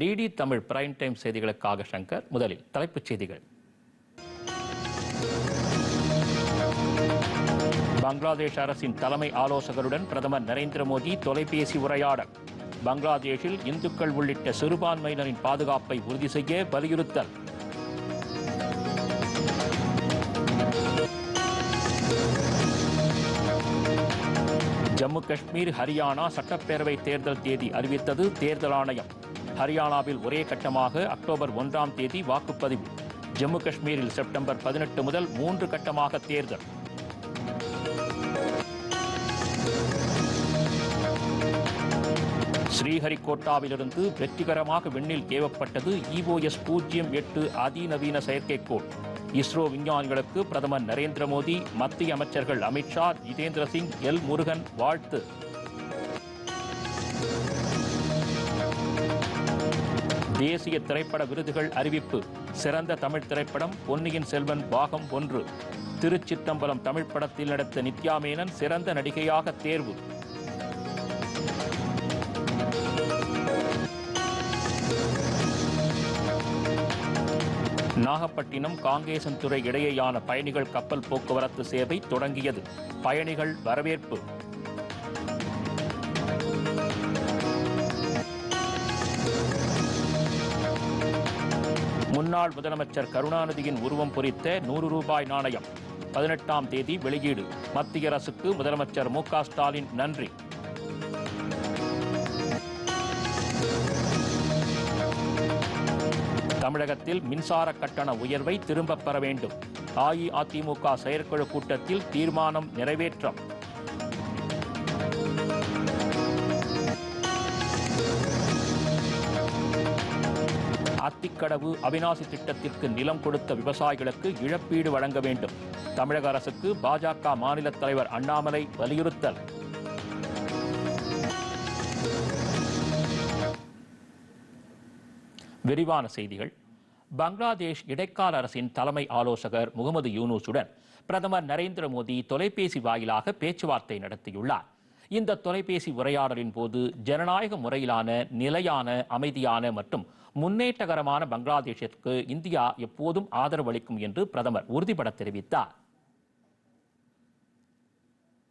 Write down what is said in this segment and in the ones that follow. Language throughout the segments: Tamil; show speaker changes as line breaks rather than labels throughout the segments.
டிடி தமிழ் பிரைம் டைம் செய்திகளுக்காக சங்கர் முதலில் தலைப்புச் செய்திகள் பங்களாதேஷ் அரசின் தலைமை ஆலோசகருடன் பிரதமர் நரேந்திர மோடி தொலைபேசி உரையாடல் பங்களாதேஷில் இந்துக்கள் உள்ளிட்ட சிறுபான்மையினரின் பாதுகாப்பை உறுதி செய்ய வலியுறுத்தல் ஜம்மு காஷ்மீர் ஹரியானா சட்டப்பேரவை தேர்தல் தேதி அறிவித்தது தேர்தல் ஆணையம் ஹரியானாவில் ஒரே கட்டமாக அக்டோபர் ஒன்றாம் தேதி வாக்குப்பதிவு ஜம்மு காஷ்மீரில் செப்டம்பர் பதினெட்டு முதல் மூன்று கட்டமாக தேர்தல் ஸ்ரீஹரிகோட்டாவிலிருந்து வெற்றிகரமாக விண்ணில் ஏவப்பட்டது இஓஎஸ் e பூஜ்ஜியம் எட்டு அதிநவீன செயற்கைக்கோள் இஸ்ரோ விஞ்ஞானிகளுக்கு பிரதமர் நரேந்திர மோடி மத்திய அமைச்சர்கள் அமித்ஷா ஜிதேந்திர சிங் எல் முருகன் வாழ்த்து தேசிய திரைப்பட விருதுகள் அறிவிப்பு சிறந்த தமிழ் திரைப்படம் பொன்னியின் செல்வன் பாகம் ஒன்று திருச்சிற்றம்பலம் தமிழ் படத்தில் நடித்த நித்யா மேனன் சிறந்த நடிகையாக தேர்வு நாகப்பட்டினம் காங்கேசன்துறை இடையேயான பயணிகள் கப்பல் போக்குவரத்து சேவை தொடங்கியது பயணிகள் வரவேற்பு முன்னாள் முதலமைச்சர் கருணாநிதியின் உருவம் பொறித்த நூறு ரூபாய் நாணயம் பதினெட்டாம் தேதி வெளியீடு மத்திய அரசுக்கு முதலமைச்சர் மு ஸ்டாலின் நன்றி தமிழகத்தில் மின்சார கட்டண உயர்வை திரும்பப் பெற வேண்டும் அஇஅதிமுக செயற்குழு கூட்டத்தில் தீர்மானம் நிறைவேற்றம் ஆத்திக்கடவு அவினாசி திட்டத்திற்கு நிலம் கொடுத்த விவசாயிகளுக்கு இழப்பீடு வழங்க வேண்டும் தமிழக அரசுக்கு பாஜக மாநில தலைவர் அண்ணாமலை வலியுறுத்தல் விரிவான செய்திகள் பங்களாதேஷ் இடைக்கால அரசின் தலைமை ஆலோசகர் முகமது யூனூசுடன் பிரதமர் நரேந்திர மோடி தொலைபேசி வாயிலாக பேச்சுவார்த்தை நடத்தியுள்ளார் இந்த தொலைபேசி உரையாடலின் போது ஜனநாயக முறையிலான நிலையான அமைதியான மற்றும் முன்னேற்றகரமான பங்களாதேஷிற்கு இந்தியா எப்போதும் ஆதரவு அளிக்கும் என்று பிரதமர் உறுதிபட தெரிவித்தார்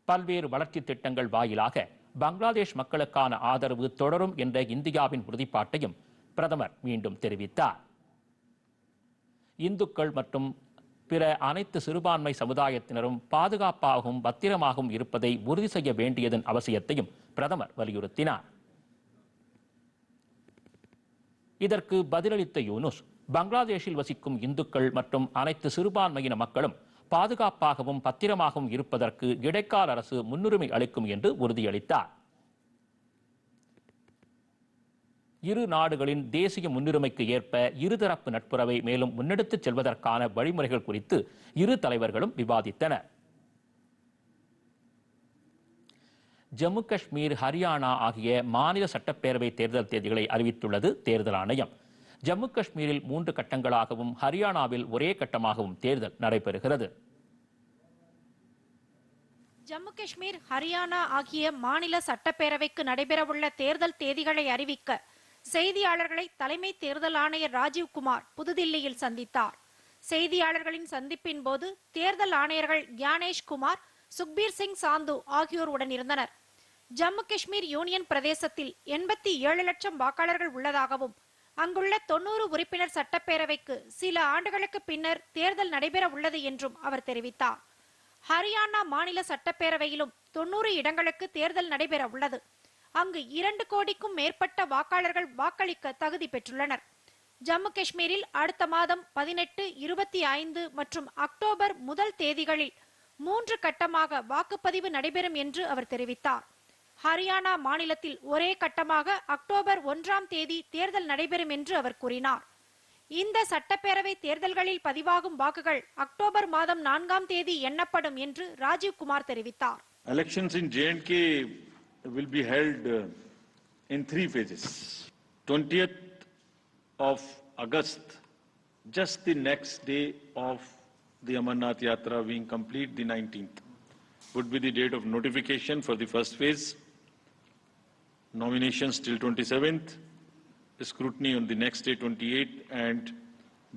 பல்வேறு வளர்ச்சி திட்டங்கள் வாயிலாக பங்களாதேஷ் மக்களுக்கான ஆதரவு தொடரும் என்ற இந்தியாவின் உறுதிப்பாட்டையும் பிரதமர் மீண்டும் தெரிவித்தார் இந்துக்கள் மற்றும் பிற அனைத்து சிறுபான்மை சமுதாயத்தினரும் பாதுகாப்பாகவும் பத்திரமாகவும் இருப்பதை உறுதி செய்ய வேண்டியதன் அவசியத்தையும் பிரதமர் வலியுறுத்தினார் இதற்கு பதிலளித்த யூனுஸ் பங்களாதேஷில் வசிக்கும் இந்துக்கள் மற்றும் அனைத்து சிறுபான்மையின மக்களும் பாதுகாப்பாகவும் பத்திரமாகவும் இருப்பதற்கு இடைக்கால அரசு முன்னுரிமை அளிக்கும் என்று உறுதியளித்தார் இரு நாடுகளின் தேசிய முன்னுரிமைக்கு ஏற்ப இருதரப்பு நட்புறவை மேலும் முன்னெடுத்துச் செல்வதற்கான வழிமுறைகள் குறித்து இரு தலைவர்களும் விவாதித்தனர் ஜம்மு காஷ்மீர் ஹரியானா ஆகிய மாநில சட்டப்பேரவை தேர்தல் தேதிகளை அறிவித்துள்ளது தேர்தல் ஆணையம் ஜம்மு காஷ்மீரில் மூன்று கட்டங்களாகவும் ஹரியானாவில் ஒரே கட்டமாகவும் தேர்தல் நடைபெறுகிறது
ஜம்மு காஷ்மீர் ஹரியானா ஆகிய மாநில சட்டப்பேரவைக்கு நடைபெறவுள்ள தேர்தல் தேதிகளை அறிவிக்க செய்தியாளர்களை தலைமை தேர்தல் ஆணையர் ராஜீவ்குமார் புதுதில்லியில் சந்தித்தார் செய்தியாளர்களின் சந்திப்பின் போது தேர்தல் ஆணையர்கள் குமார் சுக்பீர் சிங் சாந்து ஆகியோர் உடன் இருந்தனர் ஜம்மு காஷ்மீர் யூனியன் பிரதேசத்தில் எண்பத்தி ஏழு லட்சம் வாக்காளர்கள் உள்ளதாகவும் அங்குள்ள தொன்னூறு உறுப்பினர் சட்டப்பேரவைக்கு சில ஆண்டுகளுக்கு பின்னர் தேர்தல் நடைபெற உள்ளது என்றும் அவர் தெரிவித்தார் ஹரியானா மாநில சட்டப்பேரவையிலும் தொன்னூறு இடங்களுக்கு தேர்தல் நடைபெற உள்ளது அங்கு இரண்டு கோடிக்கும் மேற்பட்ட வாக்காளர்கள் வாக்களிக்க தகுதி பெற்றுள்ளனர் ஜம்மு காஷ்மீரில் அடுத்த மாதம் பதினெட்டு இருபத்தி ஐந்து மற்றும் அக்டோபர் முதல் தேதிகளில் மூன்று கட்டமாக வாக்குப்பதிவு நடைபெறும் என்று அவர் தெரிவித்தார் ஹரியானா மாநிலத்தில் ஒரே கட்டமாக அக்டோபர் ஒன்றாம் தேதி தேர்தல் நடைபெறும் என்று அவர் கூறினார் இந்த சட்டப்பேரவை தேர்தல்களில் பதிவாகும் வாக்குகள் அக்டோபர் மாதம் நான்காம் தேதி எண்ணப்படும் என்று ராஜீவ்குமார் தெரிவித்தார்
elections in J and K will be held in three phases 20th of august just the next day of the amarnath yatra being complete the 19th would be the date of notification for the first phase nominations till 27th, scrutiny on the next day 28th, and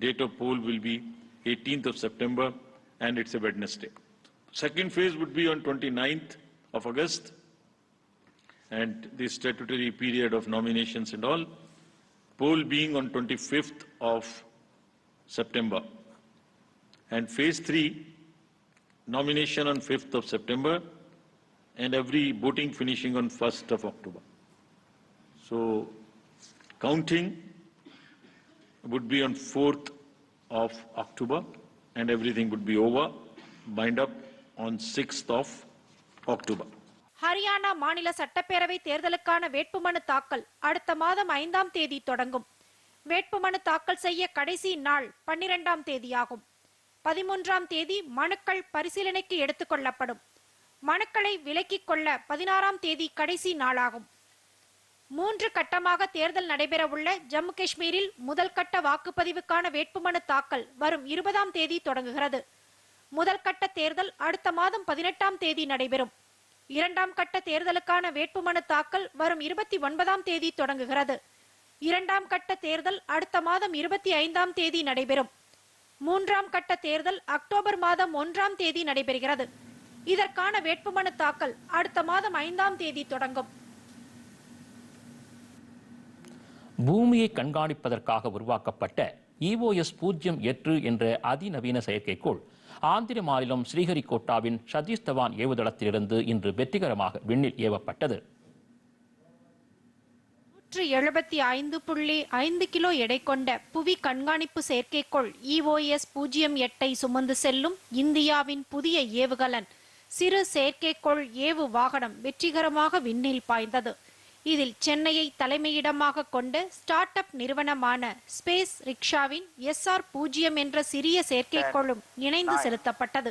date of poll will be 18th of September, and it's a Wednesday. Second phase would be on 29th of August, and the statutory period of nominations and all, poll being on 25th of September. And phase three, nomination on 5th of September, and every voting finishing on 1st of October. So counting would be on 4th of October and everything would be over, bind up on 6th of October.
Haryana மாநில சட்டப்பேரவை தேர்தலுக்கான வேட்புமனு தாக்கல் அடுத்த மாதம் ஐந்தாம் தேதி தொடங்கும் வேட்புமனு தாக்கல் செய்ய கடைசி நாள் பன்னிரெண்டாம் தேதியாகும் பதிமூன்றாம் தேதி மனுக்கள் பரிசீலனைக்கு எடுத்துக்கொள்ளப்படும் மனுக்களை விலக்கிக் கொள்ள பதினாறாம் தேதி கடைசி நாளாகும் மூன்று கட்டமாக தேர்தல் நடைபெறவுள்ள ஜம்மு காஷ்மீரில் முதல் கட்ட வாக்குப்பதிவுக்கான வேட்புமனு தாக்கல் வரும் இருபதாம் தேதி தொடங்குகிறது முதல் கட்ட தேர்தல் அடுத்த மாதம் பதினெட்டாம் தேதி நடைபெறும் இரண்டாம் கட்ட தேர்தலுக்கான வேட்புமனு தாக்கல் வரும் இருபத்தி ஒன்பதாம் தேதி தொடங்குகிறது இரண்டாம் கட்ட தேர்தல் அடுத்த மாதம் இருபத்தி ஐந்தாம் தேதி நடைபெறும் மூன்றாம் கட்ட தேர்தல் அக்டோபர் மாதம் ஒன்றாம் தேதி நடைபெறுகிறது இதற்கான வேட்புமனு தாக்கல் அடுத்த மாதம் ஐந்தாம் தேதி தொடங்கும்
பூமியை கண்காணிப்பதற்காக உருவாக்கப்பட்ட இஓஎஸ் e பூஜ்ஜியம் எட்டு என்ற அதிநவீன செயற்கைக்கோள் ஆந்திர மாநிலம் ஸ்ரீஹரிகோட்டாவின் சதீஷ் தவான் ஏவுதளத்திலிருந்து இன்று வெற்றிகரமாக விண்ணில் ஏவப்பட்டது
நூற்று எழுபத்தி ஐந்து புள்ளி ஐந்து கிலோ எடை கொண்ட புவி கண்காணிப்பு செயற்கைக்கோள் இஓஎஸ் e பூஜ்ஜியம் எட்டை சுமந்து செல்லும் இந்தியாவின் புதிய ஏவுகலன் சிறு செயற்கைக்கோள் ஏவு வாகனம் வெற்றிகரமாக விண்ணில் பாய்ந்தது இதில் சென்னையை தலைமையிடமாக கொண்ட ஸ்டார்ட் அப் நிறுவனமான ஸ்பேஸ் ரிக்ஷாவின் எஸ் ஆர் பூஜ்ஜியம் என்ற சிறிய செயற்கைக்கோளும் இணைந்து செலுத்தப்பட்டது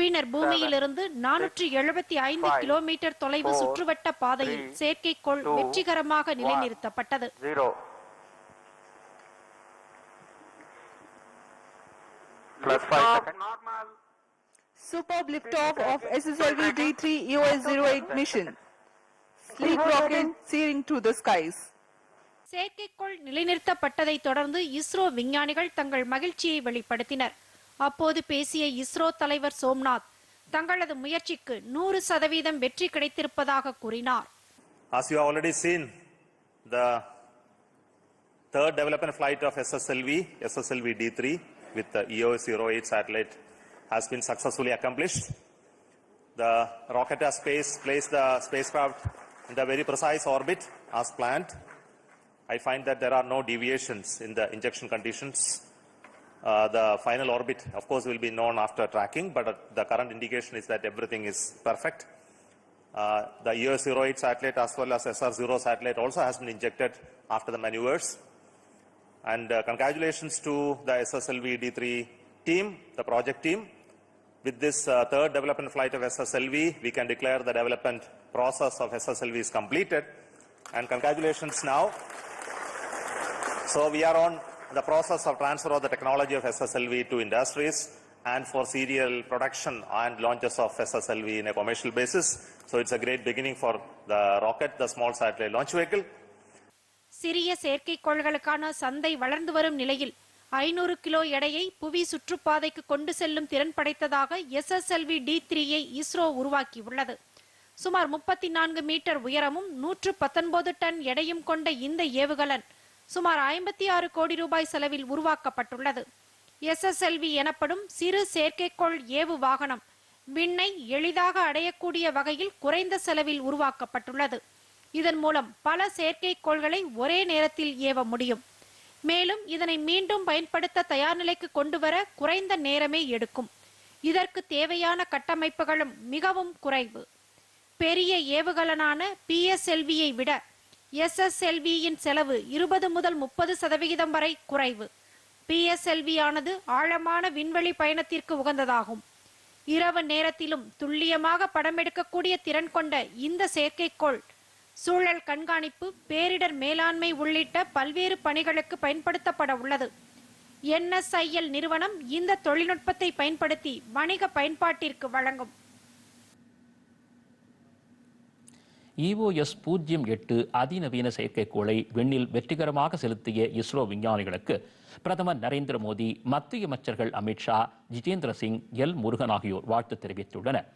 பின்னர் பூமியிலிருந்து நானூற்றி எழுபத்தி ஐந்து கிலோமீட்டர் தொலைவு சுற்றுவட்ட பாதையில் செயற்கைக்கோள் வெற்றிகரமாக நிலைநிறுத்தப்பட்டது
Superb liftoff of SSLV D3 EOS 08 mission. ஸ்லீப்
செயற்கைக்கோள் நிலைநிறுத்தப்பட்டதை தொடர்ந்து இஸ்ரோ விஞ்ஞானிகள் தங்கள் மகிழ்ச்சியை வெளிப்படுத்தினர் அப்போது பேசிய இஸ்ரோ தலைவர் சோம்நாத் தங்களது முயற்சிக்கு நூறு சதவீதம் வெற்றி கிடைத்திருப்பதாக கூறினார்
As you have already seen, the third development flight of SSLV, SSLV D3 with the EOS 08 satellite has been successfully accomplished. The rocket has placed the spacecraft in the very precise orbit as planned. I find that there are no deviations in the injection conditions. Uh, the final orbit, of course, will be known after tracking, but uh, the current indication is that everything is perfect. Uh, the EO08 satellite as well as senior 0 satellite also has been injected after the maneuvers. And uh, congratulations to the SSLV D3 team, the project team. With this uh, third development flight of SSLV, we can declare the development process of SSLV is completed. And congratulations now. So we are on the process of transfer of the technology of SSLV to industries and for serial production and launches of SSLV in a commercial basis. So it's a great beginning for the rocket, the small satellite launch vehicle.
சிறிய செயற்கைக்கோள்களுக்கான சந்தை வளர்ந்து வரும் நிலையில் ஐநூறு கிலோ எடையை புவி சுற்றுப்பாதைக்கு கொண்டு செல்லும் திறன் படைத்ததாக எஸ்எஸ்எல்வி டி த்ரீயை இஸ்ரோ உருவாக்கியுள்ளது சுமார் முப்பத்தி நான்கு மீட்டர் உயரமும் நூற்று பத்தொன்பது டன் எடையும் கொண்ட இந்த ஏவுகலன் சுமார் ஐம்பத்தி ஆறு கோடி ரூபாய் செலவில் உருவாக்கப்பட்டுள்ளது எஸ்எஸ்எல்வி எனப்படும் சிறு செயற்கைக்கோள் ஏவு வாகனம் விண்ணை எளிதாக அடையக்கூடிய வகையில் குறைந்த செலவில் உருவாக்கப்பட்டுள்ளது இதன் மூலம் பல செயற்கைக்கோள்களை ஒரே நேரத்தில் ஏவ முடியும் மேலும் இதனை மீண்டும் பயன்படுத்த தயார் நிலைக்கு கொண்டு வர குறைந்த நேரமே எடுக்கும் இதற்கு தேவையான கட்டமைப்புகளும் மிகவும் குறைவு பெரிய ஏவுகலனான பிஎஸ்எல்வியை விட எஸ்எஸ்எல்வியின் செலவு இருபது முதல் முப்பது சதவிகிதம் வரை குறைவு பிஎஸ்எல்வி ஆனது ஆழமான விண்வெளி பயணத்திற்கு உகந்ததாகும் இரவு நேரத்திலும் துல்லியமாக எடுக்கக்கூடிய திறன் கொண்ட இந்த செயற்கைக்கோள் சூழல் கண்காணிப்பு பேரிடர் மேலாண்மை உள்ளிட்ட பல்வேறு பணிகளுக்கு பயன்படுத்தப்பட உள்ளது என்எஸ்ஐஎல் நிறுவனம் இந்த தொழில்நுட்பத்தை பயன்படுத்தி வணிக பயன்பாட்டிற்கு வழங்கும்
இஓஎஸ் பூஜ்ஜியம் எட்டு அதிநவீன செயற்கைக்கோளை விண்ணில் வெற்றிகரமாக செலுத்திய இஸ்ரோ விஞ்ஞானிகளுக்கு பிரதமர் நரேந்திர மோடி மத்திய அமைச்சர்கள் அமித்ஷா ஜிதேந்திர சிங் எல் முருகன் ஆகியோர் வாழ்த்து தெரிவித்துள்ளனர்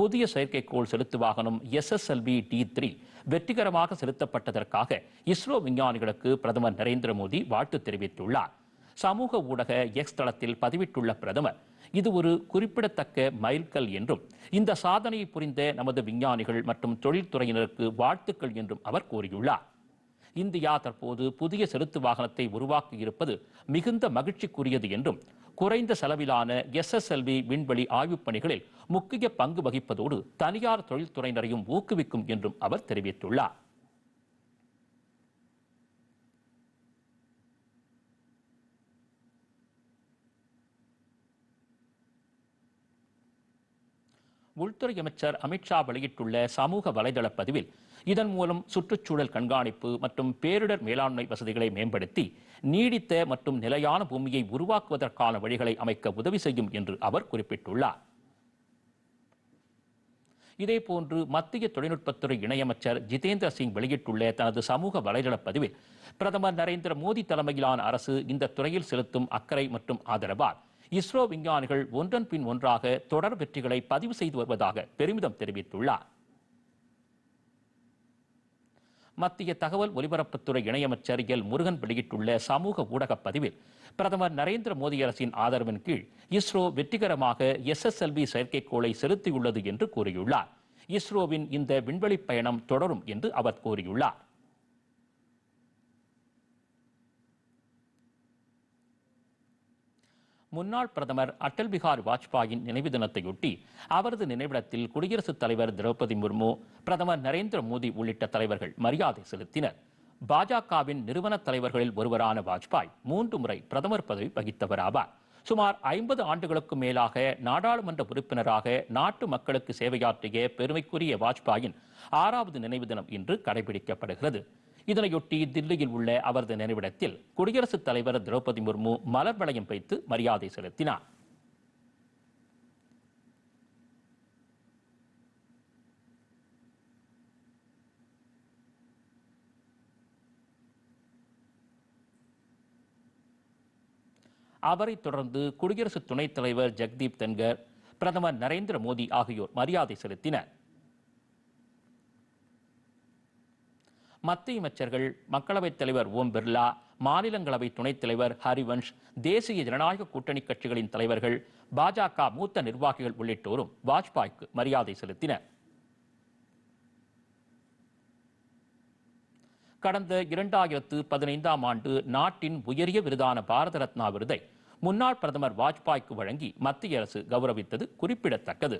புதிய செயற்கைக்கோள் செலுத்து வாகனம் எஸ்எஸ்எல்வி டி த்ரீ வெற்றிகரமாக செலுத்தப்பட்டதற்காக இஸ்ரோ விஞ்ஞானிகளுக்கு பிரதமர் நரேந்திர மோடி வாழ்த்து தெரிவித்துள்ளார் சமூக ஊடக எக்ஸ் தளத்தில் பதிவிட்டுள்ள பிரதமர் இது ஒரு குறிப்பிடத்தக்க மைல்கல் என்றும் இந்த சாதனையை புரிந்த நமது விஞ்ஞானிகள் மற்றும் தொழில்துறையினருக்கு வாழ்த்துக்கள் என்றும் அவர் கூறியுள்ளார் இந்தியா தற்போது புதிய செலுத்து வாகனத்தை உருவாக்கியிருப்பது மிகுந்த மகிழ்ச்சிக்குரியது என்றும் குறைந்த செலவிலான எஸ்எஸ்எல்வி விண்வெளி ஆய்வுப் பணிகளில் முக்கிய பங்கு வகிப்பதோடு தனியார் தொழில்துறையினரையும் ஊக்குவிக்கும் என்றும் அவர் தெரிவித்துள்ளார் உள்துறை அமைச்சர் அமித்ஷா வெளியிட்டுள்ள சமூக வலைதள பதிவில் இதன் மூலம் சுற்றுச்சூழல் கண்காணிப்பு மற்றும் பேரிடர் மேலாண்மை வசதிகளை மேம்படுத்தி நீடித்த மற்றும் நிலையான பூமியை உருவாக்குவதற்கான வழிகளை அமைக்க உதவி செய்யும் என்று அவர் குறிப்பிட்டுள்ளார் இதேபோன்று மத்திய தொழில்நுட்பத்துறை இணையமைச்சர் ஜிதேந்திர சிங் வெளியிட்டுள்ள தனது சமூக வலைதள பதிவில் பிரதமர் நரேந்திர மோடி தலைமையிலான அரசு இந்த துறையில் செலுத்தும் அக்கறை மற்றும் ஆதரவால் இஸ்ரோ விஞ்ஞானிகள் ஒன்றன் பின் ஒன்றாக தொடர் வெற்றிகளை பதிவு செய்து வருவதாக பெருமிதம் தெரிவித்துள்ளார் மத்திய தகவல் ஒலிபரப்புத்துறை இணையமைச்சர் எல் முருகன் வெளியிட்டுள்ள சமூக ஊடக பதிவில் பிரதமர் நரேந்திர மோடி அரசின் ஆதரவின் கீழ் இஸ்ரோ வெற்றிகரமாக எஸ்எஸ்எல்வி செயற்கைக்கோளை செலுத்தியுள்ளது என்று கூறியுள்ளார் இஸ்ரோவின் இந்த விண்வெளி பயணம் தொடரும் என்று அவர் கூறியுள்ளார் முன்னாள் பிரதமர் அட்டல் பிகார் வாஜ்பாயின் நினைவு தினத்தையொட்டி அவரது நினைவிடத்தில் குடியரசுத் தலைவர் திரௌபதி முர்மு பிரதமர் நரேந்திர மோடி உள்ளிட்ட தலைவர்கள் மரியாதை செலுத்தினர் பாஜகவின் நிறுவன தலைவர்களில் ஒருவரான வாஜ்பாய் மூன்று முறை பிரதமர் பதவி வகித்தவர் ஆவார் சுமார் ஐம்பது ஆண்டுகளுக்கும் மேலாக நாடாளுமன்ற உறுப்பினராக நாட்டு மக்களுக்கு சேவையாற்றிய பெருமைக்குரிய வாஜ்பாயின் ஆறாவது நினைவு தினம் இன்று கடைபிடிக்கப்படுகிறது இதனையொட்டி தில்லியில் உள்ள அவரது நினைவிடத்தில் குடியரசுத் தலைவர் திரௌபதி முர்மு மலர் வளையம் வைத்து மரியாதை செலுத்தினார் அவரை தொடர்ந்து குடியரசு துணைத் தலைவர் ஜெக்தீப் தன்கர் பிரதமர் நரேந்திர மோடி ஆகியோர் மரியாதை செலுத்தினர் மத்திய அமைச்சர்கள் மக்களவைத் தலைவர் ஓம் பிர்லா மாநிலங்களவை துணைத் தலைவர் ஹரிவன்ஷ் தேசிய ஜனநாயக கூட்டணி கட்சிகளின் தலைவர்கள் பாஜக மூத்த நிர்வாகிகள் உள்ளிட்டோரும் வாஜ்பாய்க்கு மரியாதை செலுத்தினர் கடந்த இரண்டாயிரத்து பதினைந்தாம் ஆண்டு நாட்டின் உயரிய விருதான பாரத ரத்னா விருதை முன்னாள் பிரதமர் வாஜ்பாய்க்கு வழங்கி மத்திய அரசு கௌரவித்தது குறிப்பிடத்தக்கது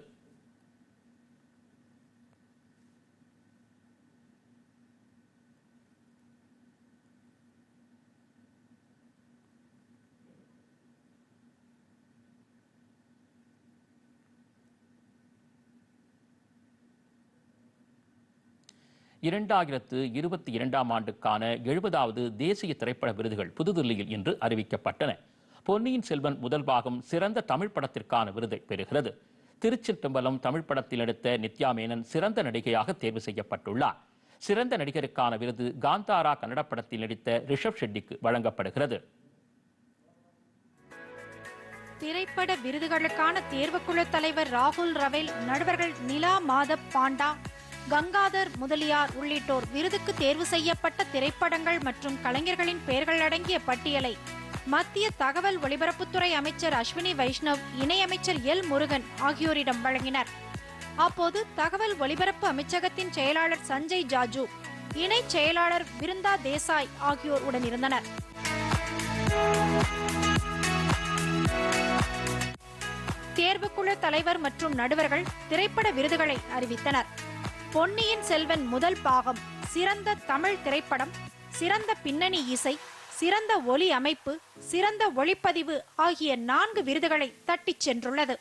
இரண்டாயிரத்து இருபத்தி இரண்டாம் ஆண்டுக்கான எழுபதாவது தேசிய திரைப்பட விருதுகள் புதுதில்லியில் இன்று அறிவிக்கப்பட்டன பொன்னியின் செல்வன் முதல் பாகம் சிறந்த தமிழ் படத்திற்கான விருதை பெறுகிறது திருச்சிற்றம்பலம் தமிழ் படத்தில் நடித்த நித்யா மேனன் சிறந்த நடிகையாக தேர்வு செய்யப்பட்டுள்ளார் சிறந்த நடிகருக்கான விருது காந்தாரா கன்னட படத்தில் நடித்த ரிஷப் ஷெட்டிக்கு வழங்கப்படுகிறது
திரைப்பட விருதுகளுக்கான தேர்வுக்குழு தலைவர் ராகுல் ரவேல் நடுவர்கள் நிலா மாதப் பாண்டா கங்காதர் முதலியார் உள்ளிட்டோர் விருதுக்கு தேர்வு செய்யப்பட்ட திரைப்படங்கள் மற்றும் கலைஞர்களின் பெயர்கள் அடங்கிய பட்டியலை மத்திய தகவல் ஒலிபரப்புத்துறை அமைச்சர் அஸ்வினி வைஷ்ணவ் இணையமைச்சர் எல் முருகன் ஆகியோரிடம் வழங்கினர் அப்போது தகவல் ஒலிபரப்பு அமைச்சகத்தின் செயலாளர் சஞ்சய் ஜாஜு இணை செயலாளர் விருந்தா தேசாய் ஆகியோர் உடனிருந்தனர் தேர்வுக்குழு தலைவர் மற்றும் நடுவர்கள் திரைப்பட விருதுகளை அறிவித்தனர் பொன்னியின் செல்வன் முதல் பாகம் சிறந்த தமிழ் திரைப்படம் சிறந்த பின்னணி இசை சிறந்த ஒலி அமைப்பு சிறந்த ஒளிப்பதிவு ஆகிய நான்கு விருதுகளை தட்டிச் சென்றுள்ளது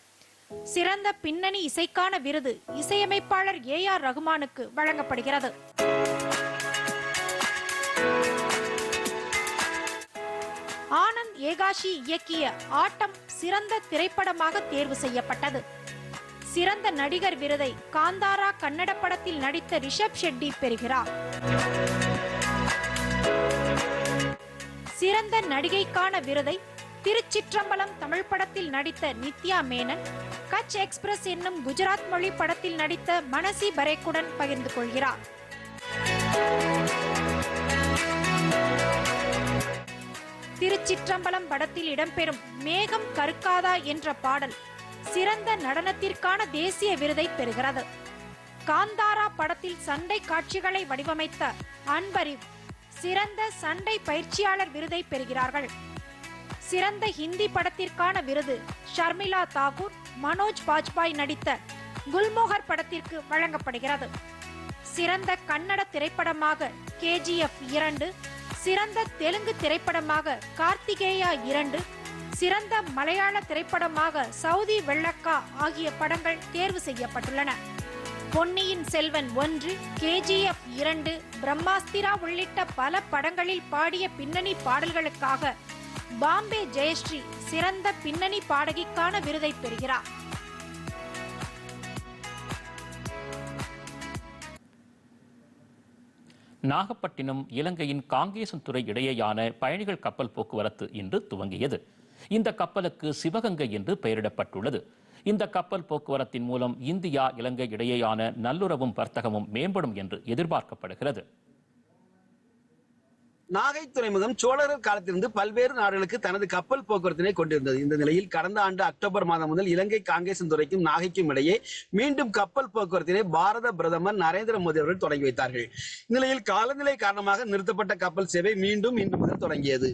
சிறந்த பின்னணி இசைக்கான விருது இசையமைப்பாளர் ஏ ஆர் ரகுமானுக்கு வழங்கப்படுகிறது ஆனந்த் ஏகாஷி இயக்கிய ஆட்டம் சிறந்த திரைப்படமாக தேர்வு செய்யப்பட்டது சிறந்த நடிகர் விருதை காந்தாரா கன்னட படத்தில் நடித்த ரிஷப் ஷெட்டி பெறுகிறார் சிறந்த நடிகைக்கான விருதை திருச்சிற்றம்பலம் தமிழ் படத்தில் நடித்த நித்யா மேனன் கச் எக்ஸ்பிரஸ் என்னும் குஜராத் மொழி படத்தில் நடித்த மனசி பரேக்குடன் பகிர்ந்து கொள்கிறார் திருச்சிற்றம்பலம் படத்தில் இடம்பெறும் மேகம் கருக்காதா என்ற பாடல் சிறந்த நடனத்திற்கான தேசிய விருதை பெறுகிறது காந்தாரா படத்தில் சண்டை காட்சிகளை வடிவமைத்த அன்பரிவ் சிறந்த சண்டை பயிற்சியாளர் விருதை பெறுகிறார்கள் சிறந்த ஹிந்தி படத்திற்கான விருது ஷர்மிளா தாகூர் மனோஜ் பாஜ்பாய் நடித்த குல்மோகர் படத்திற்கு வழங்கப்படுகிறது சிறந்த கன்னட திரைப்படமாக கேஜிஎஃப் இரண்டு சிறந்த தெலுங்கு திரைப்படமாக கார்த்திகேயா இரண்டு சிறந்த மலையாள திரைப்படமாக சவுதி வெள்ளக்கா ஆகிய படங்கள் தேர்வு செய்யப்பட்டுள்ளன பொன்னியின் செல்வன் ஒன்று கேஜிஎஃப் இரண்டு பிரம்மாஸ்திரா உள்ளிட்ட பல படங்களில் பாடிய பின்னணி பாடல்களுக்காக பாம்பே ஜெயஸ்ரீ சிறந்த பின்னணி பாடகிக்கான விருதை பெறுகிறார்
நாகப்பட்டினம் இலங்கையின் காங்கேசன்துறை இடையேயான பயணிகள் கப்பல் போக்குவரத்து இன்று துவங்கியது இந்த கப்பலுக்கு சிவகங்கை என்று பெயரிடப்பட்டுள்ளது இந்த கப்பல் போக்குவரத்தின் மூலம் இந்தியா இலங்கை இடையேயான நல்லுறவும் வர்த்தகமும் மேம்படும் என்று எதிர்பார்க்கப்படுகிறது
நாகை துறைமுகம் சோழர்கள் காலத்திலிருந்து பல்வேறு நாடுகளுக்கு தனது கப்பல் போக்குவரத்தினை கொண்டிருந்தது இந்த நிலையில் கடந்த ஆண்டு அக்டோபர் மாதம் முதல் இலங்கை காங்கிரஸ் துறைக்கும் நாகைக்கும் இடையே மீண்டும் கப்பல் போக்குவரத்தினை பாரத பிரதமர் நரேந்திர மோடி அவர்கள் தொடங்கி வைத்தார்கள் இந்நிலையில் காலநிலை காரணமாக நிறுத்தப்பட்ட கப்பல் சேவை மீண்டும் இன்று முதல் தொடங்கியது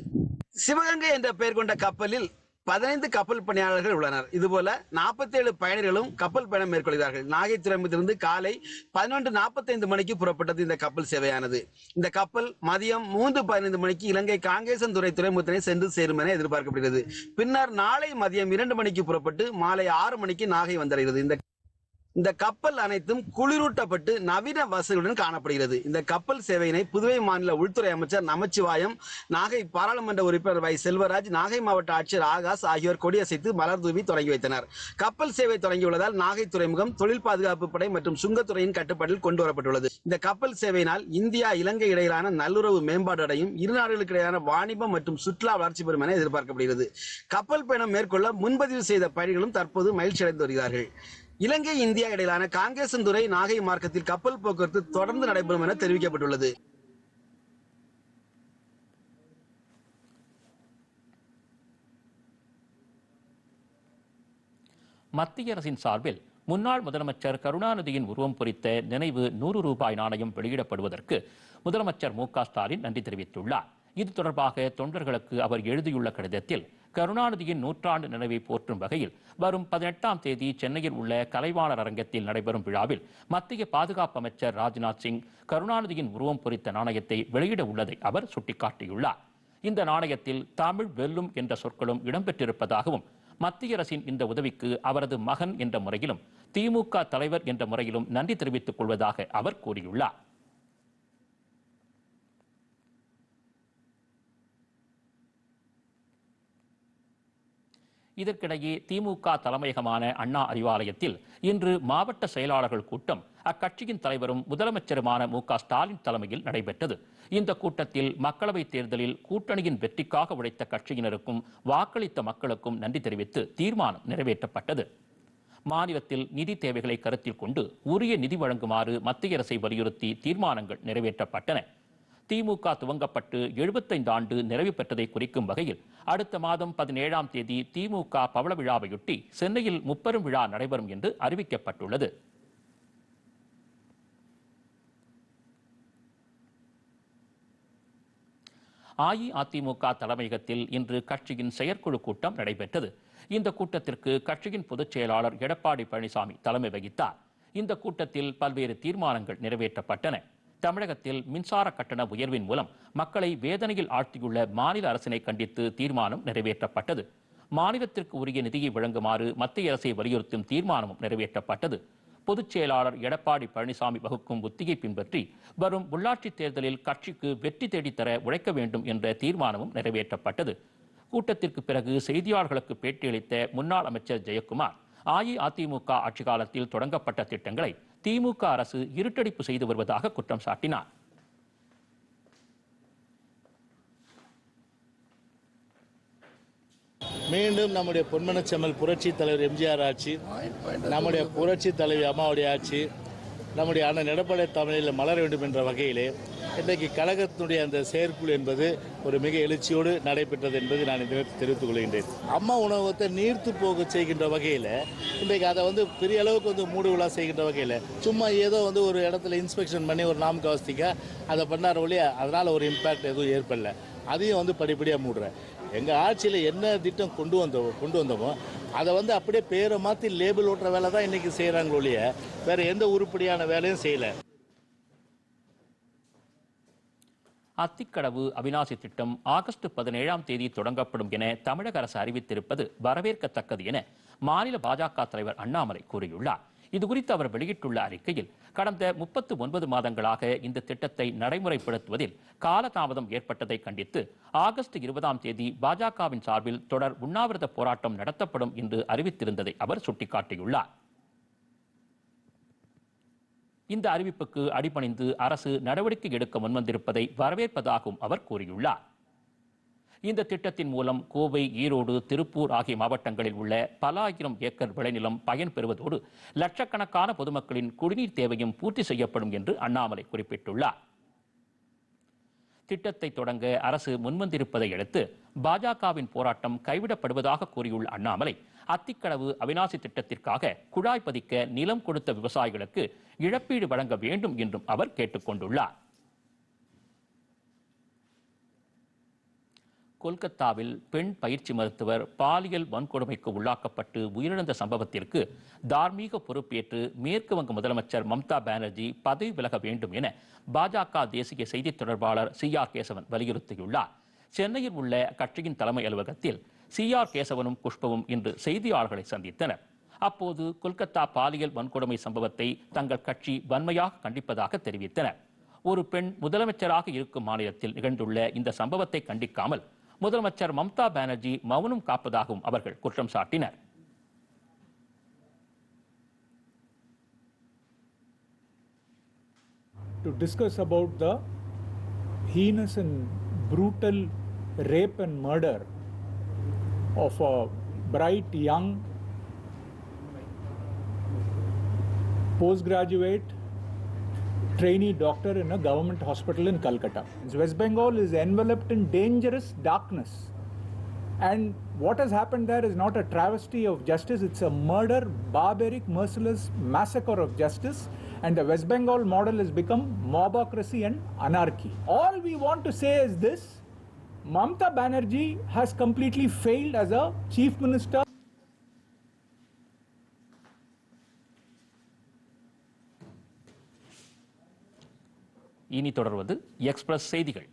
சிவகங்கை என்ற பெயர் கொண்ட கப்பலில் பதினைந்து கப்பல் பணியாளர்கள் உள்ளனர் இதுபோல நாற்பத்தி ஏழு பயணிகளும் கப்பல் பயணம் மேற்கொள்கிறார்கள் நாகை துறைமுகத்திலிருந்து காலை பதினொன்று நாற்பத்தைந்து மணிக்கு புறப்பட்டது இந்த கப்பல் சேவையானது இந்த கப்பல் மதியம் மூன்று பதினைந்து மணிக்கு இலங்கை காங்கேசன் துறை துறைமுகத்தினை சென்று சேரும் என எதிர்பார்க்கப்படுகிறது பின்னர் நாளை மதியம் இரண்டு மணிக்கு புறப்பட்டு மாலை ஆறு மணிக்கு நாகை வந்தடைகிறது இந்த இந்த கப்பல் அனைத்தும் குளிரூட்டப்பட்டு நவீன வசதிகளுடன் காணப்படுகிறது இந்த கப்பல் சேவையினை புதுவை மாநில உள்துறை அமைச்சர் நமச்சிவாயம் நாகை பாராளுமன்ற உறுப்பினர் வை செல்வராஜ் நாகை மாவட்ட ஆட்சியர் ஆகாஷ் ஆகியோர் கொடியசைத்து மலர் தூவி தொடங்கி வைத்தனர் கப்பல் சேவை தொடங்கியுள்ளதால் நாகை துறைமுகம் தொழில் பாதுகாப்பு படை மற்றும் சுங்கத்துறையின் கட்டுப்பாட்டில் கொண்டு வரப்பட்டுள்ளது இந்த கப்பல் சேவையினால் இந்தியா இலங்கை இடையிலான நல்லுறவு மேம்பாடு அடையும் இரு நாடுகளுக்கு இடையிலான வாணிபம் மற்றும் சுற்றுலா வளர்ச்சி பெறும் என எதிர்பார்க்கப்படுகிறது கப்பல் பயணம் மேற்கொள்ள முன்பதிவு செய்த பயணிகளும் தற்போது மகிழ்ச்சி அடைந்து வருகிறார்கள் இலங்கை இந்தியா இடையிலான துறை நாகை மார்க்கத்தில் கப்பல் போக்குவரத்து தொடர்ந்து நடைபெறும் என தெரிவிக்கப்பட்டுள்ளது
மத்திய அரசின் சார்பில் முன்னாள் முதலமைச்சர் கருணாநிதியின் உருவம் பொறித்த நினைவு நூறு ரூபாய் நாணயம் வெளியிடப்படுவதற்கு முதலமைச்சர் மு ஸ்டாலின் நன்றி தெரிவித்துள்ளார் இது தொடர்பாக தொண்டர்களுக்கு அவர் எழுதியுள்ள கடிதத்தில் கருணாநிதியின் நூற்றாண்டு நினைவை போற்றும் வகையில் வரும் பதினெட்டாம் தேதி சென்னையில் உள்ள கலைவாணர் அரங்கத்தில் நடைபெறும் விழாவில் மத்திய பாதுகாப்பு அமைச்சர் ராஜ்நாத் சிங் கருணாநிதியின் உருவம் பொறித்த நாணயத்தை வெளியிட உள்ளதை அவர் சுட்டிக்காட்டியுள்ளார் இந்த நாணயத்தில் தமிழ் வெல்லும் என்ற சொற்களும் இடம்பெற்றிருப்பதாகவும் மத்திய அரசின் இந்த உதவிக்கு அவரது மகன் என்ற முறையிலும் திமுக தலைவர் என்ற முறையிலும் நன்றி தெரிவித்துக் கொள்வதாக அவர் கூறியுள்ளார் இதற்கிடையே திமுக தலைமையகமான அண்ணா அறிவாலயத்தில் இன்று மாவட்ட செயலாளர்கள் கூட்டம் அக்கட்சியின் தலைவரும் முதலமைச்சருமான மு ஸ்டாலின் தலைமையில் நடைபெற்றது இந்த கூட்டத்தில் மக்களவைத் தேர்தலில் கூட்டணியின் வெற்றிக்காக உழைத்த கட்சியினருக்கும் வாக்களித்த மக்களுக்கும் நன்றி தெரிவித்து தீர்மானம் நிறைவேற்றப்பட்டது மாநிலத்தில் நிதி தேவைகளை கருத்தில் கொண்டு உரிய நிதி வழங்குமாறு மத்திய அரசை வலியுறுத்தி தீர்மானங்கள் நிறைவேற்றப்பட்டன திமுக துவங்கப்பட்டு எழுபத்தைந்து ஆண்டு நிறைவு பெற்றதை குறிக்கும் வகையில் அடுத்த மாதம் பதினேழாம் தேதி திமுக பவள விழாவையொட்டி சென்னையில் முப்பெரும் விழா நடைபெறும் என்று அறிவிக்கப்பட்டுள்ளது அஇஅதிமுக தலைமையகத்தில் இன்று கட்சியின் செயற்குழு கூட்டம் நடைபெற்றது இந்த கூட்டத்திற்கு கட்சியின் பொதுச் செயலாளர் எடப்பாடி பழனிசாமி தலைமை வகித்தார் இந்த கூட்டத்தில் பல்வேறு தீர்மானங்கள் நிறைவேற்றப்பட்டன தமிழகத்தில் மின்சார கட்டண உயர்வின் மூலம் மக்களை வேதனையில் ஆழ்த்தியுள்ள மாநில அரசினை கண்டித்து தீர்மானம் நிறைவேற்றப்பட்டது மாநிலத்திற்கு உரிய நிதியை வழங்குமாறு மத்திய அரசை வலியுறுத்தும் தீர்மானமும் நிறைவேற்றப்பட்டது பொதுச் செயலாளர் எடப்பாடி பழனிசாமி வகுக்கும் உத்தியை பின்பற்றி வரும் உள்ளாட்சித் தேர்தலில் கட்சிக்கு வெற்றி தேடித்தர உழைக்க வேண்டும் என்ற தீர்மானமும் நிறைவேற்றப்பட்டது கூட்டத்திற்கு பிறகு செய்தியாளர்களுக்கு பேட்டியளித்த முன்னாள் அமைச்சர் ஜெயக்குமார் அஇஅதிமுக ஆட்சி காலத்தில் தொடங்கப்பட்ட திட்டங்களை திமுக அரசு இருட்டடிப்பு செய்து வருவதாக குற்றம் சாட்டினார்
மீண்டும் நம்முடைய பொன்மன புரட்சி தலைவர் எம்ஜிஆர் ஆட்சி நம்முடைய புரட்சி தலைவி அம்மாவுடைய ஆட்சி நம்முடைய அண்ணன் எடப்பாடி தமிழில் மலர வேண்டும் என்ற வகையிலே இன்றைக்கு கழகத்தினுடைய அந்த செயற்குழு என்பது ஒரு மிக எழுச்சியோடு நடைபெற்றது என்பது நான் இந்த தெரிவித்துக் கொள்கின்றேன் அம்மா உணவகத்தை நீர்த்து போக செய்கின்ற வகையில் இன்றைக்கு அதை வந்து பெரிய அளவுக்கு வந்து மூடு விழா செய்கின்ற வகையில் சும்மா ஏதோ வந்து ஒரு இடத்துல இன்ஸ்பெக்ஷன் பண்ணி ஒரு நாமக்க வசதிக்காக அதை பண்ணார் ஒழிய அதனால் ஒரு இம்பேக்ட் எதுவும் ஏற்படல அதையும் வந்து படிப்படியாக மூடுறேன் எங்கள் ஆட்சியில் என்ன திட்டம் கொண்டு வந்தோம் கொண்டு வந்தோமோ அதை வந்து அப்படியே பேரை மாற்றி லேபிள் ஓட்டுற வேலை தான் இன்றைக்கி செய்கிறாங்களோ ஒழிய வேறு எந்த உருப்படியான வேலையும் செய்யலை
அத்திக்கடவு அவிநாசி திட்டம் ஆகஸ்ட் பதினேழாம் தேதி தொடங்கப்படும் என தமிழக அரசு அறிவித்திருப்பது வரவேற்கத்தக்கது என மாநில பாஜக தலைவர் அண்ணாமலை கூறியுள்ளார் இதுகுறித்து அவர் வெளியிட்டுள்ள அறிக்கையில் கடந்த முப்பத்து ஒன்பது மாதங்களாக இந்த திட்டத்தை நடைமுறைப்படுத்துவதில் காலதாமதம் ஏற்பட்டதை கண்டித்து ஆகஸ்ட் இருபதாம் தேதி பாஜகவின் சார்பில் தொடர் உண்ணாவிரத போராட்டம் நடத்தப்படும் என்று அறிவித்திருந்ததை அவர் சுட்டிக்காட்டியுள்ளார் இந்த அறிவிப்புக்கு அடிபணிந்து அரசு நடவடிக்கை எடுக்க முன்வந்திருப்பதை வரவேற்பதாகவும் அவர் கூறியுள்ளார் இந்த திட்டத்தின் மூலம் கோவை ஈரோடு திருப்பூர் ஆகிய மாவட்டங்களில் உள்ள பல ஆயிரம் ஏக்கர் விளைநிலம் பயன்பெறுவதோடு லட்சக்கணக்கான பொதுமக்களின் குடிநீர் தேவையும் பூர்த்தி செய்யப்படும் என்று அண்ணாமலை குறிப்பிட்டுள்ளார் திட்டத்தை தொடங்க அரசு முன்வந்திருப்பதை அடுத்து பாஜகவின் போராட்டம் கைவிடப்படுவதாக கூறியுள்ள அண்ணாமலை அத்திக்கடவு அவினாசி திட்டத்திற்காக குழாய் பதிக்க நிலம் கொடுத்த விவசாயிகளுக்கு இழப்பீடு வழங்க வேண்டும் என்றும் அவர் கேட்டுக்கொண்டுள்ளார் கொல்கத்தாவில் பெண் பயிற்சி மருத்துவர் பாலியல் வன்கொடுமைக்கு உள்ளாக்கப்பட்டு உயிரிழந்த சம்பவத்திற்கு தார்மீக பொறுப்பேற்று மேற்கு வங்க முதலமைச்சர் மம்தா பானர்ஜி பதவி விலக வேண்டும் என பாஜக தேசிய செய்தி தொடர்பாளர் சி ஆர் கேசவன் வலியுறுத்தியுள்ளார் சென்னையில் உள்ள கட்சியின் தலைமை அலுவலகத்தில் சி ஆர் கேசவனும் குஷ்பவும் இன்று செய்தியாளர்களை சந்தித்தனர் அப்போது கொல்கத்தா பாலியல் வன்கொடுமை சம்பவத்தை தங்கள் கட்சி வன்மையாக கண்டிப்பதாக தெரிவித்தனர் ஒரு பெண் முதலமைச்சராக இருக்கும் மாநிலத்தில் நிகழ்ந்துள்ள இந்த சம்பவத்தை கண்டிக்காமல் முதலமைச்சர் மம்தா பானர்ஜி மௌனம் காப்பதாகவும் அவர்கள் குற்றம் சாட்டினர்
To discuss about the heinous and brutal rape and murder of a bright young postgraduate trainee doctor in a government hospital in Calcutta. West Bengal is enveloped in dangerous darkness. And what has happened there is not a travesty of justice, it's a murder, barbaric, merciless massacre of justice. And the West Bengal model has become mobocracy and anarchy. All we want to say is this Mamta Banerjee has completely failed as a chief minister.
இனி தொடர்வது எக்ஸ்பிரஸ் செய்திகள்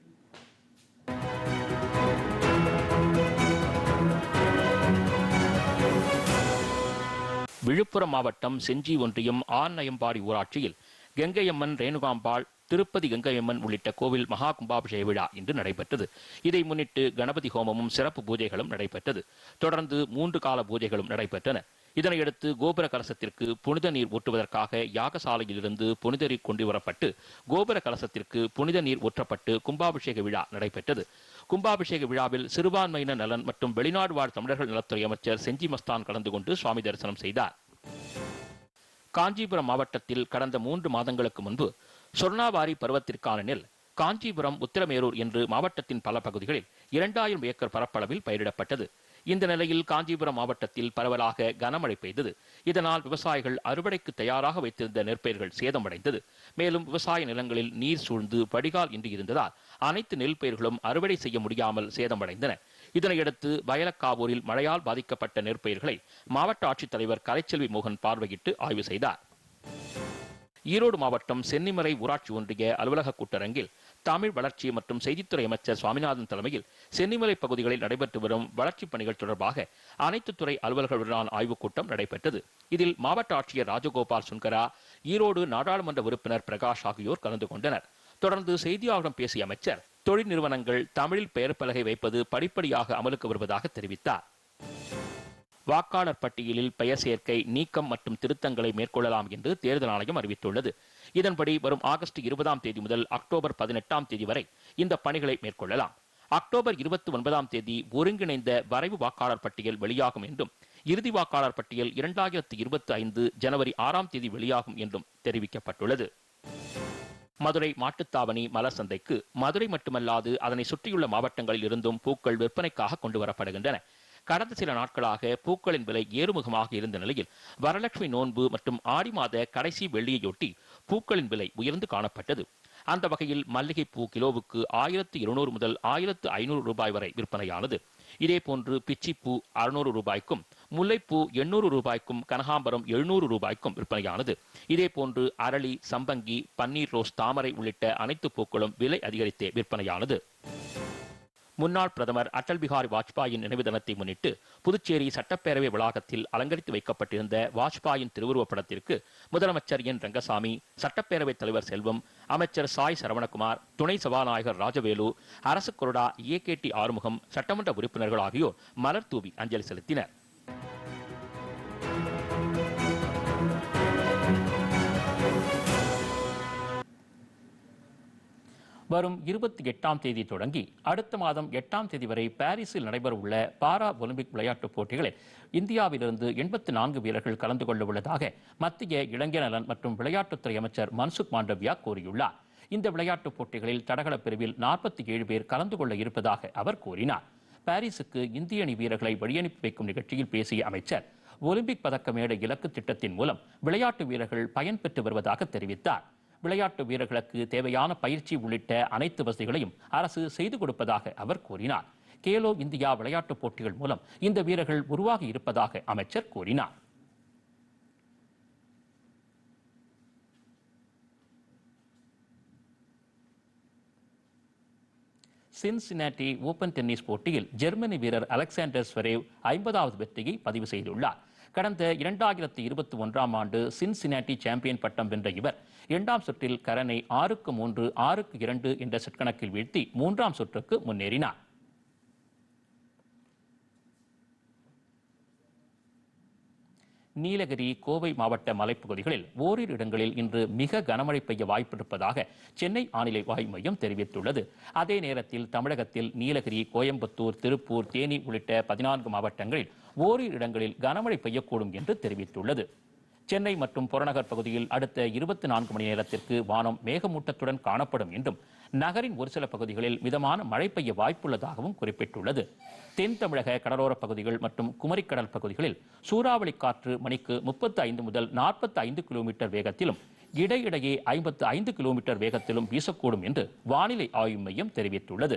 விழுப்புரம் மாவட்டம் செஞ்சி ஒன்றியம் ஆநயம்பாடி ஊராட்சியில் கெங்கையம்மன் ரேணுகாம்பாள் திருப்பதி கங்கையம்மன் உள்ளிட்ட கோவில் மகா கும்பாபிஷேக விழா இன்று நடைபெற்றது இதை முன்னிட்டு கணபதி ஹோமமும் சிறப்பு பூஜைகளும் நடைபெற்றது தொடர்ந்து மூன்று கால பூஜைகளும் நடைபெற்றன இதனையடுத்து கோபுர கலசத்திற்கு புனித நீர் ஒட்டுவதற்காக யாகசாலையிலிருந்து புனித நீர் கொண்டு வரப்பட்டு கோபுர கலசத்திற்கு புனித நீர் ஊற்றப்பட்டு கும்பாபிஷேக விழா நடைபெற்றது கும்பாபிஷேக விழாவில் சிறுபான்மையின நலன் மற்றும் வெளிநாடு வாழ் தமிழர்கள் நலத்துறை அமைச்சர் செஞ்சி மஸ்தான் கலந்து கொண்டு சுவாமி தரிசனம் செய்தார் காஞ்சிபுரம் மாவட்டத்தில் கடந்த மூன்று மாதங்களுக்கு முன்பு சொர்ணாவாரி பருவத்திற்கான நெல் காஞ்சிபுரம் உத்திரமேரூர் என்று மாவட்டத்தின் பல பகுதிகளில் இரண்டாயிரம் ஏக்கர் பரப்பளவில் பயிரிடப்பட்டது இந்த நிலையில் காஞ்சிபுரம் மாவட்டத்தில் பரவலாக கனமழை பெய்தது இதனால் விவசாயிகள் அறுவடைக்கு தயாராக வைத்திருந்த நெற்பயிர்கள் சேதமடைந்தது மேலும் விவசாய நிலங்களில் நீர் சூழ்ந்து வடிகால் இன்றி இருந்ததால் அனைத்து நெல் பயிர்களும் அறுவடை செய்ய முடியாமல் சேதமடைந்தன இதனையடுத்து வயலக்காவூரில் மழையால் பாதிக்கப்பட்ட நெற்பயிர்களை மாவட்ட ஆட்சித்தலைவர் கலைச்செல்வி மோகன் பார்வையிட்டு ஆய்வு செய்தார் ஈரோடு மாவட்டம் சென்னிமலை ஊராட்சி ஒன்றிய அலுவலக கூட்டரங்கில் தமிழ் வளர்ச்சி மற்றும் செய்தித்துறை அமைச்சர் சுவாமிநாதன் தலைமையில் சென்னிமலை பகுதிகளில் நடைபெற்று வரும் வளர்ச்சிப் பணிகள் தொடர்பாக அனைத்து துறை அலுவலர்களுடனான ஆய்வுக் கூட்டம் நடைபெற்றது இதில் மாவட்ட ஆட்சியர் ராஜகோபால் சுங்கரா ஈரோடு நாடாளுமன்ற உறுப்பினர் பிரகாஷ் ஆகியோர் கலந்து கொண்டனர் தொடர்ந்து செய்தியாளர்களிடம் பேசிய அமைச்சர் தொழில் நிறுவனங்கள் தமிழில் பெயர் பலகை வைப்பது படிப்படியாக அமலுக்கு வருவதாக தெரிவித்தார் வாக்காளர் பட்டியலில் பெயர் சேர்க்கை நீக்கம் மற்றும் திருத்தங்களை மேற்கொள்ளலாம் என்று தேர்தல் ஆணையம் அறிவித்துள்ளது இதன்படி வரும் ஆகஸ்ட் இருபதாம் தேதி முதல் அக்டோபர் பதினெட்டாம் தேதி வரை இந்த பணிகளை மேற்கொள்ளலாம் அக்டோபர் இருபத்தி ஒன்பதாம் தேதி ஒருங்கிணைந்த வரைவு வாக்காளர் பட்டியல் வெளியாகும் என்றும் இறுதி வாக்காளர் பட்டியல் இரண்டாயிரத்தி இருபத்தி ஐந்து ஜனவரி ஆறாம் தேதி வெளியாகும் என்றும் தெரிவிக்கப்பட்டுள்ளது மதுரை மாட்டுத்தாவணி மலர் சந்தைக்கு மதுரை மட்டுமல்லாது அதனை சுற்றியுள்ள மாவட்டங்களில் இருந்தும் பூக்கள் விற்பனைக்காக கொண்டு வரப்படுகின்றன கடந்த சில நாட்களாக பூக்களின் விலை ஏறுமுகமாக இருந்த நிலையில் வரலட்சுமி நோன்பு மற்றும் ஆடி மாத கடைசி வெள்ளியையொட்டி பூக்களின் விலை உயர்ந்து காணப்பட்டது அந்த வகையில் மல்லிகை பூ கிலோவுக்கு ஆயிரத்து இருநூறு முதல் ஆயிரத்து ஐநூறு ரூபாய் வரை விற்பனையானது இதேபோன்று பிச்சிப்பூ அறுநூறு ரூபாய்க்கும் முல்லைப்பூ எண்ணூறு ரூபாய்க்கும் கனகாம்பரம் எழுநூறு ரூபாய்க்கும் விற்பனையானது இதேபோன்று அரளி சம்பங்கி பன்னீர் ரோஸ் தாமரை உள்ளிட்ட அனைத்து பூக்களும் விலை அதிகரித்தே விற்பனையானது முன்னாள் பிரதமர் அடல் பிஹாரி வாஜ்பாயின் நினைவு தினத்தை முன்னிட்டு புதுச்சேரி சட்டப்பேரவை வளாகத்தில் அலங்கரித்து வைக்கப்பட்டிருந்த வாஜ்பாயின் திருவுருவப் படத்திற்கு முதலமைச்சர் என் ரங்கசாமி சட்டப்பேரவைத் தலைவர் செல்வம் அமைச்சர் சாய் சரவணகுமார் துணை சபாநாயகர் ராஜவேலு அரசு கொறடா ஏ கே டி ஆறுமுகம் சட்டமன்ற உறுப்பினர்கள் ஆகியோர் மலர் தூவி அஞ்சலி செலுத்தினர் வரும் இருபத்தி எட்டாம் தேதி தொடங்கி அடுத்த மாதம் எட்டாம் தேதி வரை பாரிஸில் நடைபெறவுள்ள பாரா ஒலிம்பிக் விளையாட்டுப் போட்டிகளில் இந்தியாவிலிருந்து எண்பத்தி நான்கு வீரர்கள் கலந்து கொள்ள உள்ளதாக மத்திய இளைஞர் நலன் மற்றும் விளையாட்டுத்துறை அமைச்சர் மன்சுக் மாண்டவியா கூறியுள்ளார் இந்த விளையாட்டுப் போட்டிகளில் தடகள பிரிவில் நாற்பத்தி ஏழு பேர் கலந்து கொள்ள இருப்பதாக அவர் கூறினார் பாரிஸுக்கு இந்திய அணி வீரர்களை வழியனுப்பி வைக்கும் நிகழ்ச்சியில் பேசிய அமைச்சர் ஒலிம்பிக் பதக்க மேடை இலக்கு திட்டத்தின் மூலம் விளையாட்டு வீரர்கள் பயன்பெற்று வருவதாக தெரிவித்தார் விளையாட்டு வீரர்களுக்கு தேவையான பயிற்சி உள்ளிட்ட அனைத்து வசதிகளையும் அரசு செய்து கொடுப்பதாக அவர் கூறினார் கேலோ இந்தியா விளையாட்டுப் போட்டிகள் மூலம் இந்த வீரர்கள் உருவாகி இருப்பதாக அமைச்சர் கூறினார் சின்சினாட்டி ஓபன் டென்னிஸ் போட்டியில் ஜெர்மனி வீரர் அலெக்சாண்டர் ஸ்வரேவ் ஐம்பதாவது வெற்றியை பதிவு செய்துள்ளார் கடந்த இரண்டாயிரத்தி இருபத்தி ஒன்றாம் ஆண்டு சின்சினாட்டி சாம்பியன் பட்டம் வென்ற இவர் இரண்டாம் சுற்றில் கரனை ஆறுக்கு மூன்று ஆறுக்கு இரண்டு என்ற செட்கணக்கில் வீழ்த்தி மூன்றாம் சுற்றுக்கு முன்னேறினார் நீலகிரி கோவை மாவட்ட மலைப்பகுதிகளில் ஓரிரு இடங்களில் இன்று மிக கனமழை பெய்ய வாய்ப்பிருப்பதாக சென்னை வானிலை ஆய்வு மையம் தெரிவித்துள்ளது அதே நேரத்தில் தமிழகத்தில் நீலகிரி கோயம்புத்தூர் திருப்பூர் தேனி உள்ளிட்ட பதினான்கு மாவட்டங்களில் ஓரிரு இடங்களில் கனமழை பெய்யக்கூடும் என்று தெரிவித்துள்ளது சென்னை மற்றும் புறநகர் பகுதியில் அடுத்த இருபத்தி நான்கு மணி நேரத்திற்கு வானம் மேகமூட்டத்துடன் காணப்படும் என்றும் நகரின் ஒரு சில பகுதிகளில் மிதமான மழை பெய்ய வாய்ப்புள்ளதாகவும் குறிப்பிட்டுள்ளது தென் தமிழக கடலோரப் பகுதிகள் மற்றும் குமரிக்கடல் பகுதிகளில் சூறாவளி காற்று மணிக்கு முப்பத்து ஐந்து முதல் நாற்பத்தி ஐந்து கிலோமீட்டர் வேகத்திலும் இடையிடையே ஐம்பத்து ஐந்து கிலோமீட்டர் வேகத்திலும் வீசக்கூடும் என்று வானிலை ஆய்வு மையம் தெரிவித்துள்ளது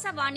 ஆகாசவாணி